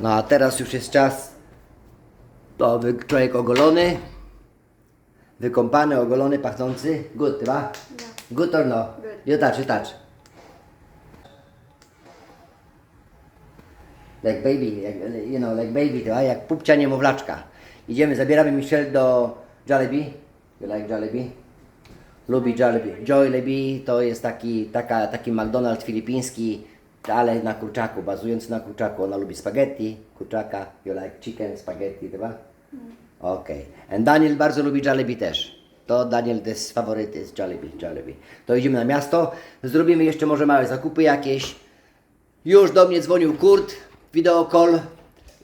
No a teraz już jest czas. To człowiek ogolony. Wykąpany, ogolony, pachnący. Good, chyba? Good or no? Good. You touch, you touch. Like baby, jak, you know, like baby, to, a jak pupcia niemowlaczka. Idziemy, zabieramy Michelle do Jollibee. You like Jollibee? Lubi Jollibee. Jollibee to jest taki, taka, taki McDonald's filipiński, ale na kurczaku, bazujący na kurczaku. Ona lubi spaghetti, kurczaka. You like chicken, spaghetti, chyba? Okej. And Daniel bardzo lubi Jollibee też. To Daniel to jest faworyty z Jollibee, Jollibee. To idziemy na miasto, zrobimy jeszcze może małe zakupy jakieś. Już do mnie dzwonił Kurt, wideo call,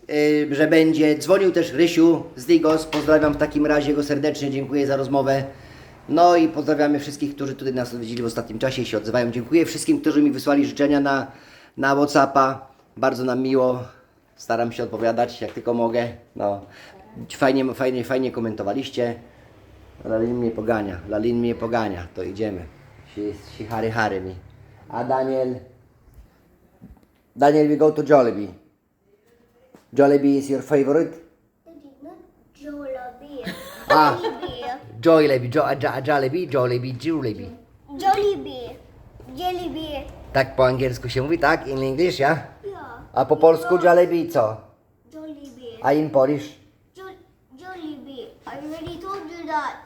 yy, że będzie. Dzwonił też Rysiu z Digos. Pozdrawiam w takim razie go serdecznie, dziękuję za rozmowę. No i pozdrawiamy wszystkich, którzy tutaj nas odwiedzili w ostatnim czasie i się odzywają. Dziękuję wszystkim, którzy mi wysłali życzenia na, na Whatsappa. Bardzo nam miło. Staram się odpowiadać jak tylko mogę. No. Fajnie, fajnie, fajnie komentowaliście. Lalin mnie pogania, Lalin mnie pogania, to idziemy. Si, si hary hary mi. A Daniel, Daniel, we go to Jollibee. Jollibee is your favorite? Jollibee. Ah. Jollibee. Jollibee, jo, jo, Jollibee, Jollibee, Jollibee. Jollibee. Tak po angielsku się mówi, tak? In English, ja? Yeah. A po polsku Jollibee co? Jollibee. A in Polish? Jo- Jollibee. I already told you that.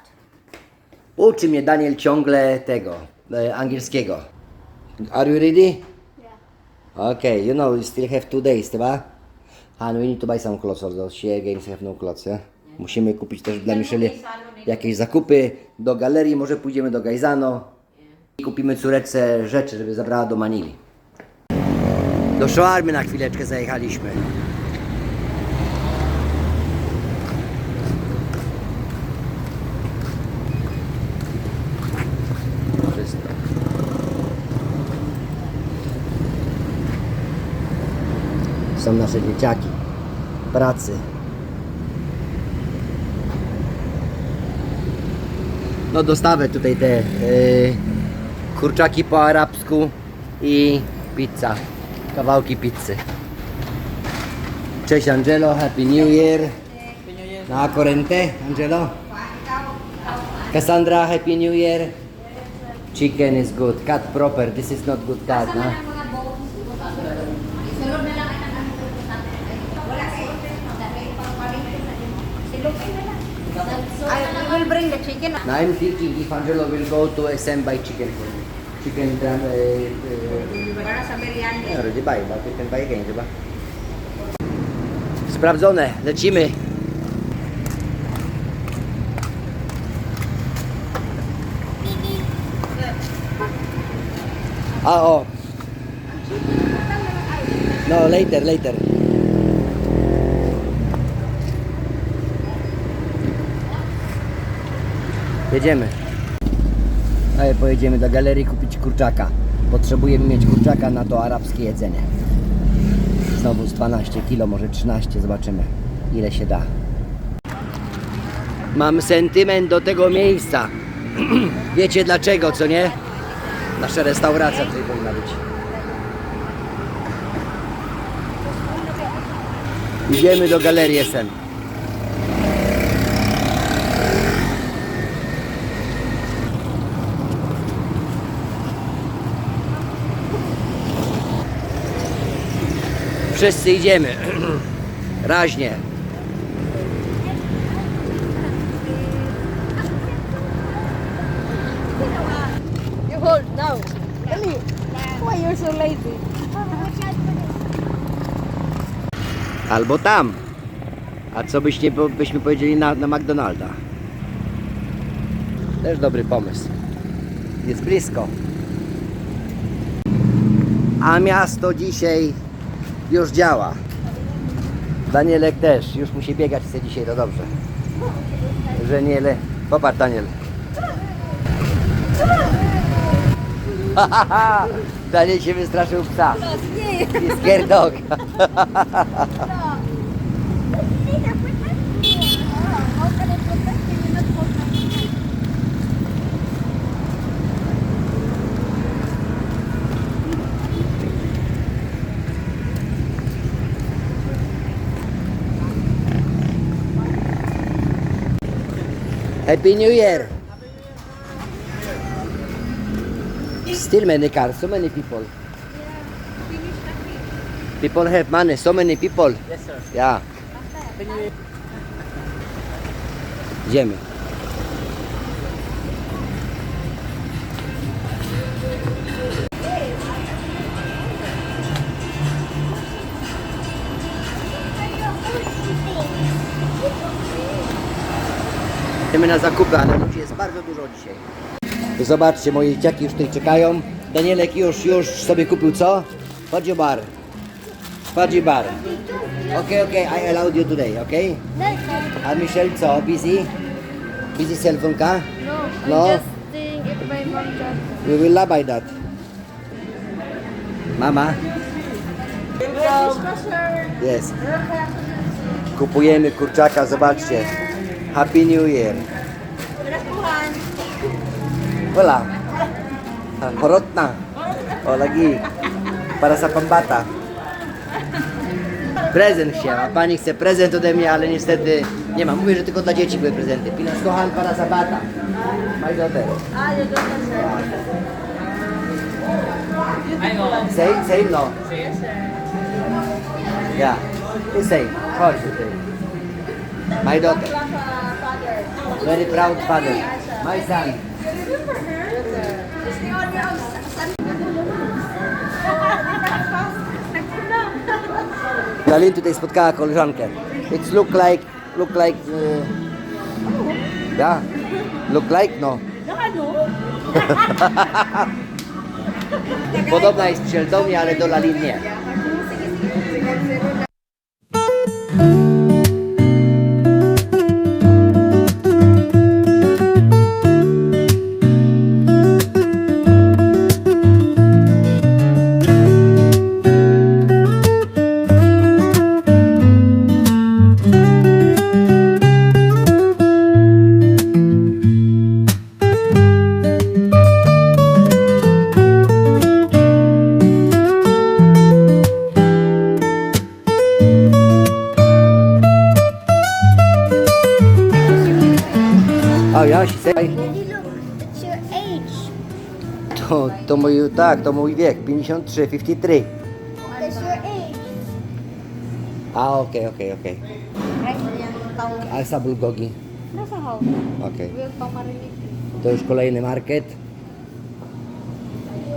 Uczy mnie Daniel ciągle tego, e, angielskiego. Are you ready? Yeah. Okay, you know, you still have two days, chyba? And we need to buy some clothes although she again have no clothes, yeah? Musimy kupić też dla Michelle jakieś zakupy. Do galerii może pójdziemy do Gajzano i kupimy córeczce rzeczy, żeby zabrała do Manili. Do Szoarmy na chwileczkę zajechaliśmy. Są nasze dzieciaki pracy. No dostawę tutaj te yy, kurczaki po arabsku i pizza, kawałki pizzy. Cześć Angelo, Happy New Year. Na corrente, Angelo. Cassandra, Happy New Year. Chicken is good, cut proper. This is not good cut, no? I will bring the chicken. I'm thinking if Angelo will go to SM buy chicken for me. Chicken drum, uh, uh, Para sa biryani. yeah, already buy, but we can buy again, di ba? Sprawdzone, lecimy. A o. No, later, later. Jedziemy. Ale pojedziemy do galerii kupić kurczaka. Potrzebujemy mieć kurczaka na to arabskie jedzenie. Znowu z 12 kilo, może 13, zobaczymy ile się da. Mam sentyment do tego miejsca. Wiecie dlaczego, co nie? Nasza restauracja tutaj powinna być. Idziemy do galerii SM. Wszyscy idziemy. Raźnie. You hold now. Tell me, why you're so lazy? Albo tam. A co byście, byśmy powiedzieli na, na McDonalda? Też dobry pomysł. Jest blisko. A miasto dzisiaj już działa. Danielek też. Już musi biegać chce dzisiaj, to dobrze. Że nie le... Popatrz Daniel. Daniel się wystraszył psa. Scared dog. Happy New Year. Still many cars, so many people. People have money, so many people. Yes, sir. Yeah. Idziemy. Idziemy na zakupy, ale ludzi jest bardzo dużo dzisiaj. Zobaczcie, moje dzieciaki już tutaj czekają. Danielek już, już sobie kupił co? Fudgy bar. Fudgy bar. Okay, okay, I allowed you today, okay? A Michelle co? Busy? Busy cellphone ka? No, I'm No. just. We will buy that. Mama? Yes. Kupujemy kurczaka, zobaczcie. Happy New Year. Wala. Ah, Horot na. O, lagi. Para sa pambata. Prezent chciała. Pani chce prezent ode mnie, ale niestety nie ma. Mówię, że tylko dla dzieci były prezenty. Pinas kocham para sa bata. My daughter. Same, same, no. Yeah, the same. Chodź tutaj. My daughter. Very proud father. My son. Lalin tutaj spotkała koleżankę. It's look like, look like, uh, yeah, look like, no. Podobna jest Michelle do mnie, ale do Lalin nie. Mój, tak, to mój wiek, 53, 53. That's your age. A, okej, okej, okej. Right yan. A sa bulgogi? Nasa house. Okej. Will pa marinig. To już kolejny market.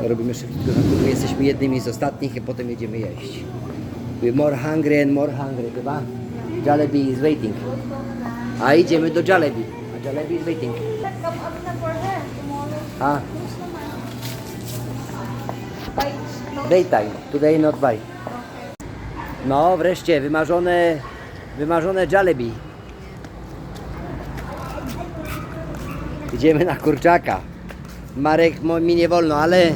Robimy szybkiego zakupu. Jesteśmy jednymi z ostatnich i potem jedziemy jeść. We're more hungry and more hungry, chyba? Jollibee is waiting. A idziemy do Jollibee. A Jollibee is waiting. Come up na for her tomorrow. A, daytime. Today not buy. No, wreszcie, wymarzone, wymarzone Jollibee. Idziemy na kurczaka. Marek, mi nie wolno, ale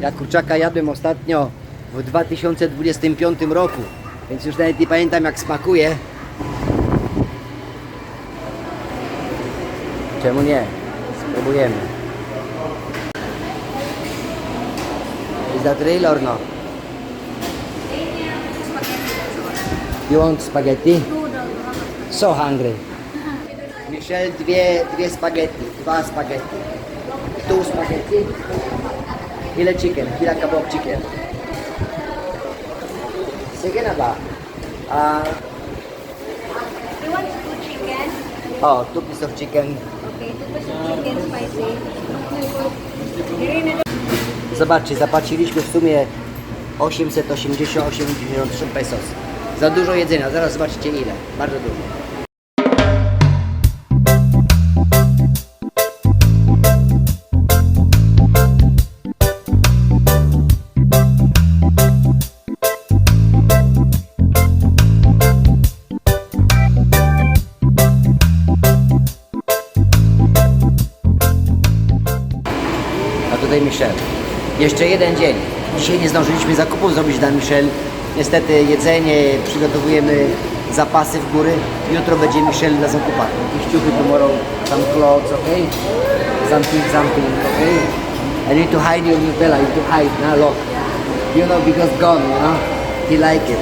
ja kurczaka jadłem ostatnio w 2025 roku, więc już nawet nie pamiętam jak smakuje. Czemu nie? Spróbujemy. That real or no? You want spaghetti? So hungry. Michelle, dwie, dwie spaghetti, dwa spaghetti. Tu spaghetti. Ile chicken? Ile kebab chicken? Sige na ba? Ah, You want two chicken? oh, two piece of chicken. Okay, two pieces of chicken spicy. Zobaczcie, zapłaciliśmy w sumie 888 pesos. Za dużo jedzenia, zaraz zobaczycie ile. Bardzo dużo. Jeszcze jeden dzień. Dzisiaj nie zdążyliśmy zakupów zrobić dla Michelle. Niestety jedzenie, przygotowujemy zapasy w góry. Jutro będzie Michelle na zakupach. Jakieś ciuchy tomorrow, some clothes, okay? Something, something, okay? I need to hide you, Bella, you to hide, na lock. You know, because gone, you know? He like it.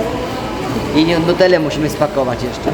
I Nutellę musimy spakować jeszcze.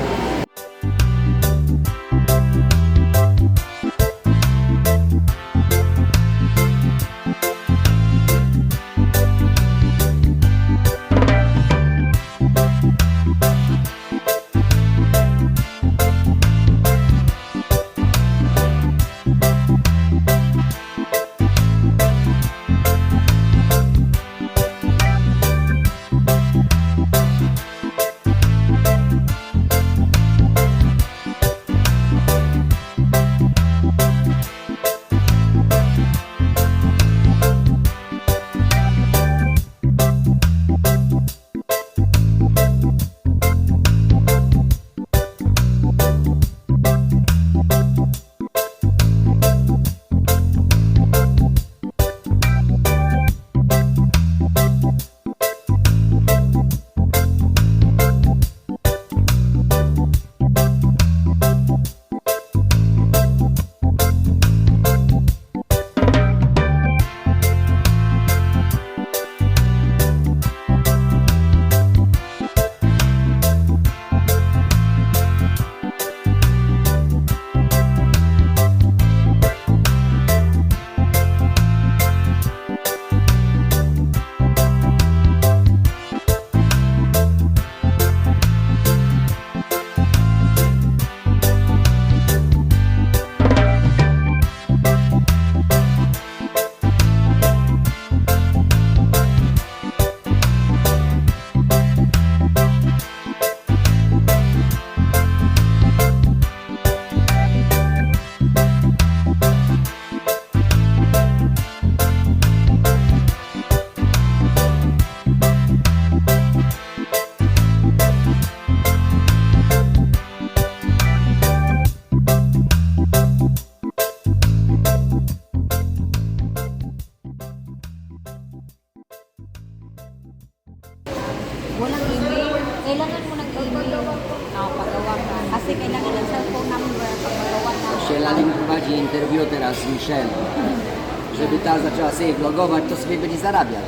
Zarabiać.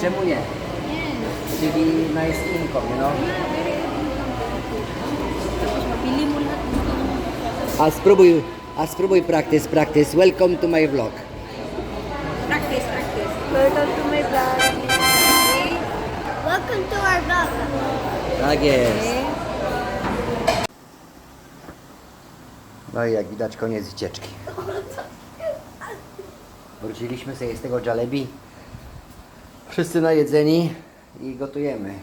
Czemu nie? Czyli nice income, mo lahat. A spróbuj, a spróbuj practice, practice. Welcome to my vlog. Practice, practice. Welcome to my vlog. Welcome to our vlog. Tak jest. Okay. No i jak widać koniec wycieczki. Wróciliśmy sobie z tego jalebi. Wszyscy najedzeni i gotujemy.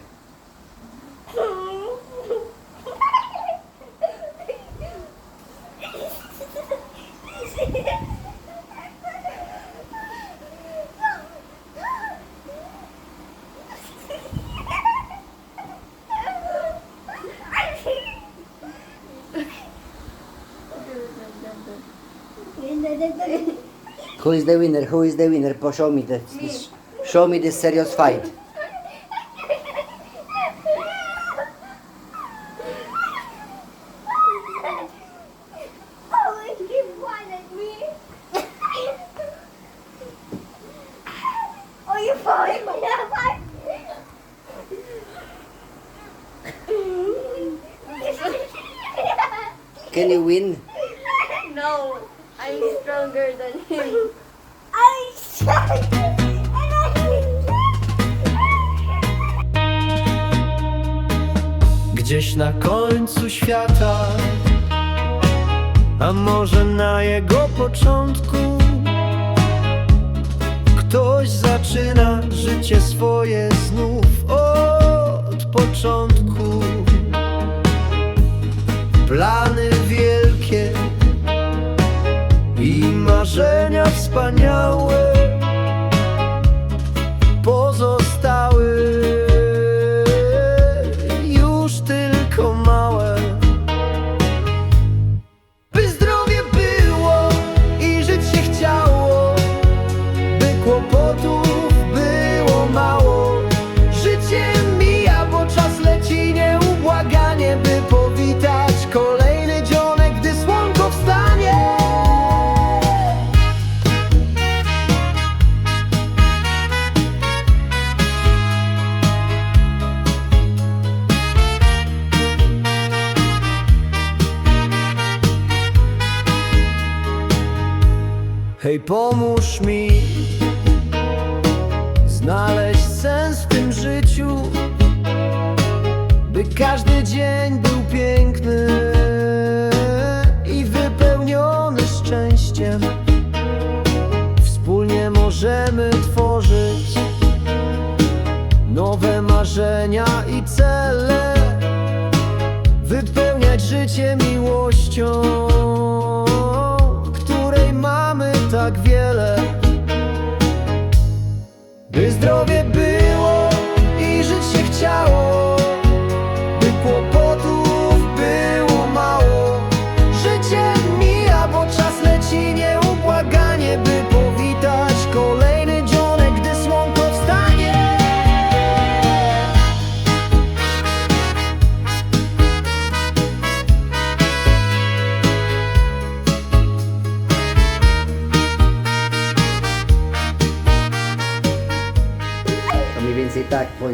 Who is the winner? Who is the winner? Show me the, show me this serious fight. Oh, he wanted me. oh, you falling for that one? Can you win? No, I'm stronger than him. I shot Gdzieś na końcu świata, a może na jego początku, ktoś zaczyna życie swoje znów od początku. Plany wielkie i marzenia wspaniałe pomóż mi znaleźć sens w tym życiu, by każdy dzień był piękny i wypełniony szczęściem. Wspólnie możemy tworzyć nowe marzenia i cele,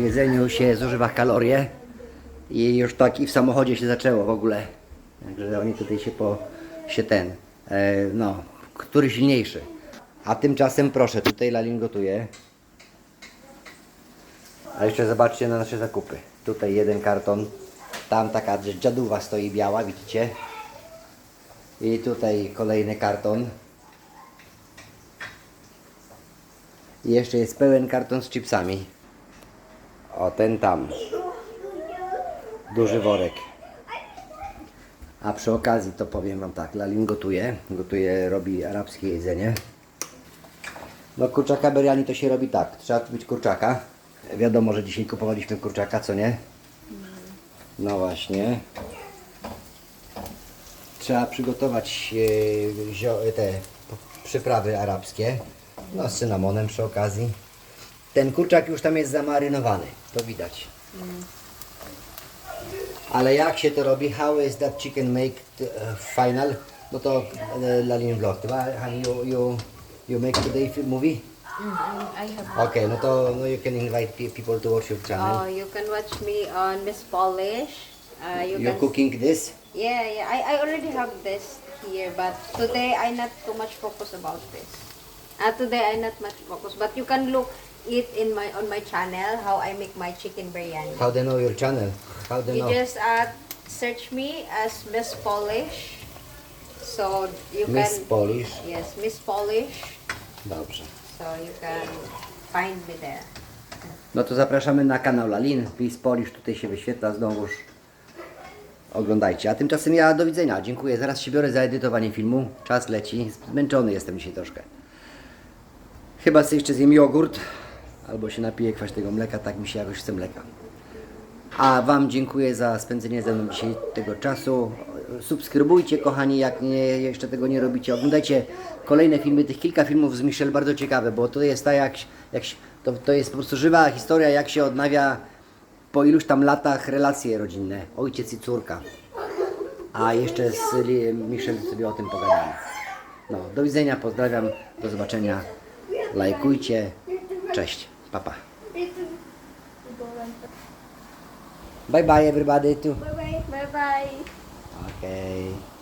jedzeniu się zużywa kalorie i już tak i w samochodzie się zaczęło w ogóle. Także oni tutaj się po się ten, e, no, który silniejszy. A tymczasem proszę, tutaj Lalin gotuje. A jeszcze zobaczcie na nasze zakupy. Tutaj jeden karton, tam taka dziaduwa stoi biała, widzicie? I tutaj kolejny karton. I jeszcze jest pełen karton z chipsami. O, ten tam. Duży worek. A przy okazji to powiem Wam tak, Lalin gotuje, gotuje, robi arabskie jedzenie. No kurczaka biryani to się robi tak, trzeba kupić kurczaka. Wiadomo, że dzisiaj kupowaliśmy kurczaka, co nie? No właśnie. Trzeba przygotować e, te przyprawy arabskie. No z cynamonem przy okazji. Ten kurczak już tam jest zamarynowany, to widać. Ale jak się to robi? How is that chicken make uh, final? No to uh, Lalin vlog, you, you, you make today movie? I have Okay, no to no you can invite pe- people to watch your channel. Oh, you can watch me on Miss Polish. Uh, you You're can cooking this? Yeah, yeah. I, I already have this here, but today I not too much focus about this. Uh, today I not much focus, but you can look it in my on my channel how I make my chicken biryani. How they know your channel? How they You know? just uh, search me as Miss Polish. So you Miss can Polish. yes, Miss Polish. Dobrze. So you can find me there. No to zapraszamy na kanał Lalin. Please Polish tutaj się wyświetla znowuż. Oglądajcie. A tymczasem ja do widzenia. Dziękuję. Zaraz się biorę za edytowanie filmu. Czas leci. Zmęczony jestem dzisiaj troszkę. Chyba sobie jeszcze zjem jogurt. Albo się napiję kwaśnego mleka. Tak mi się jakoś chce mleka. A Wam dziękuję za spędzenie ze mną dzisiaj tego czasu. Subskrybujcie, kochani, jak nie, jeszcze tego nie robicie. Oglądajcie kolejne filmy, tych kilka filmów z Michelle bardzo ciekawe, bo to jest ta jak, jak to, to jest po prostu żywa historia, jak się odnawia po iluś tam latach relacje rodzinne, ojciec i córka. A jeszcze z Michelle sobie o tym pogadamy. No, do widzenia, pozdrawiam, do zobaczenia. Lajkujcie. Cześć. Papa. Bye-bye everybody too. Bye-bye. Bye-bye. Okay.